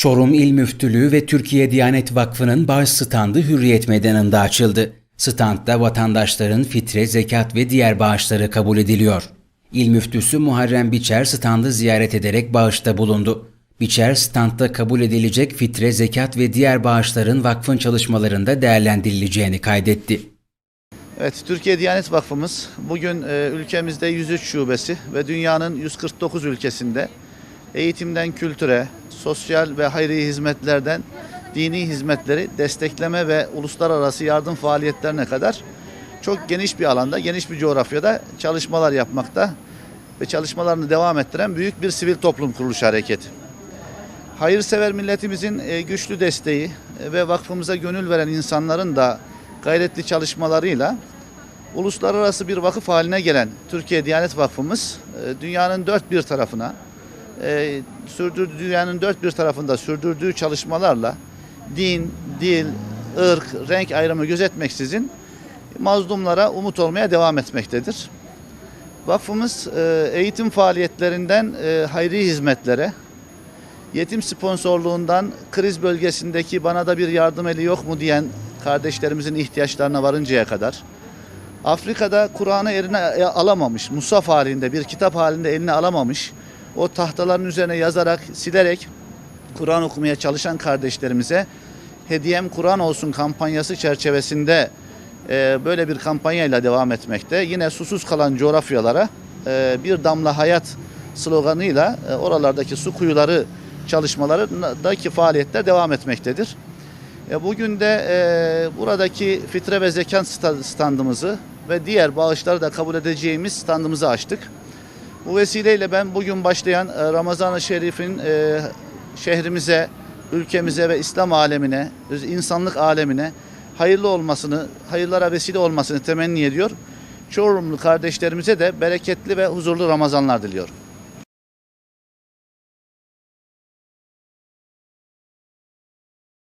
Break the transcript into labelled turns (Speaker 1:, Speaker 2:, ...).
Speaker 1: Çorum İl Müftülüğü ve Türkiye Diyanet Vakfı'nın bağış standı Hürriyet Meydanı'nda açıldı. Standta vatandaşların fitre, zekat ve diğer bağışları kabul ediliyor. İl Müftüsü Muharrem Biçer standı ziyaret ederek bağışta bulundu. Biçer standta kabul edilecek fitre, zekat ve diğer bağışların vakfın çalışmalarında değerlendirileceğini kaydetti.
Speaker 2: Evet, Türkiye Diyanet Vakfımız bugün e, ülkemizde 103 şubesi ve dünyanın 149 ülkesinde eğitimden kültüre, sosyal ve hayri hizmetlerden dini hizmetleri destekleme ve uluslararası yardım faaliyetlerine kadar çok geniş bir alanda, geniş bir coğrafyada çalışmalar yapmakta ve çalışmalarını devam ettiren büyük bir sivil toplum kuruluş hareketi. Hayırsever milletimizin e, güçlü desteği e, ve vakfımıza gönül veren insanların da gayretli çalışmalarıyla uluslararası bir vakıf haline gelen Türkiye Diyanet Vakfımız e, dünyanın dört bir tarafına e, sürdürdüğü dünyanın dört bir tarafında sürdürdüğü çalışmalarla din, dil, ırk, renk ayrımı gözetmeksizin mazlumlara umut olmaya devam etmektedir. Vakfımız e, eğitim faaliyetlerinden e, hayri hizmetlere, yetim sponsorluğundan kriz bölgesindeki bana da bir yardım eli yok mu diyen kardeşlerimizin ihtiyaçlarına varıncaya kadar, Afrika'da Kur'an'ı eline alamamış, musaf halinde, bir kitap halinde eline alamamış, o tahtaların üzerine yazarak, silerek Kur'an okumaya çalışan kardeşlerimize Hediyem Kur'an olsun kampanyası çerçevesinde e, böyle bir kampanyayla devam etmekte. Yine susuz kalan coğrafyalara e, bir damla hayat sloganıyla e, oralardaki su kuyuları çalışmalarındaki faaliyetler devam etmektedir. E, Bugün de e, buradaki fitre ve zekat sta- standımızı ve diğer bağışları da kabul edeceğimiz standımızı açtık. Bu vesileyle ben bugün başlayan e, Ramazan-ı Şerif'in e, şehrimize, ülkemize ve İslam alemine, insanlık alemine hayırlı olmasını, hayırlara vesile olmasını temenni ediyor. Çorumlu kardeşlerimize de bereketli ve huzurlu Ramazanlar diliyorum.